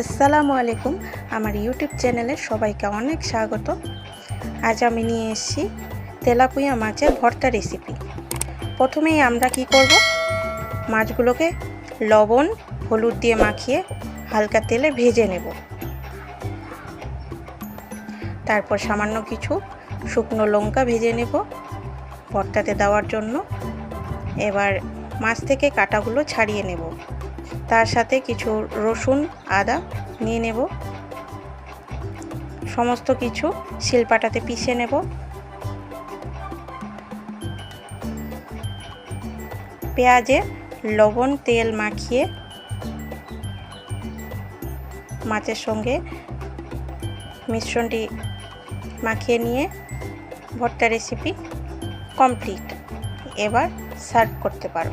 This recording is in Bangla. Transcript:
আসসালামু আলাইকুম। আমার ইউটিউব চ্যানেলে সবাইকে অনেক স্বাগত। আজ আমি নিয়ে এসেছি তেলাপুয়া মাছের ভর্তা রেসিপি প্রথমেই আমরা কি করব? মাছগুলোকে লবণ, হলুদ দিয়ে মাখিয়ে হালকা তেলে ভেজে নেব। তারপর সামান্য কিছু শুকনো লঙ্কা ভেজে নেব ভর্তাতে দেওয়ার জন্য। এবার মাছ থেকে কাটাগুলো ছাড়িয়ে নেব। তার সাথে কিছু রসুন, আদা নিয়ে নেব। সমস্ত কিছু শিলপাটাতে পিষে নেব। পেঁয়াজে লবণ, তেল মাখিয়ে মাছের সঙ্গে মিশ্রণটি মাখিয়ে নিয়ে ভর্তা রেসিপি কমপ্লিট এবার সার্ভ করতে পারো।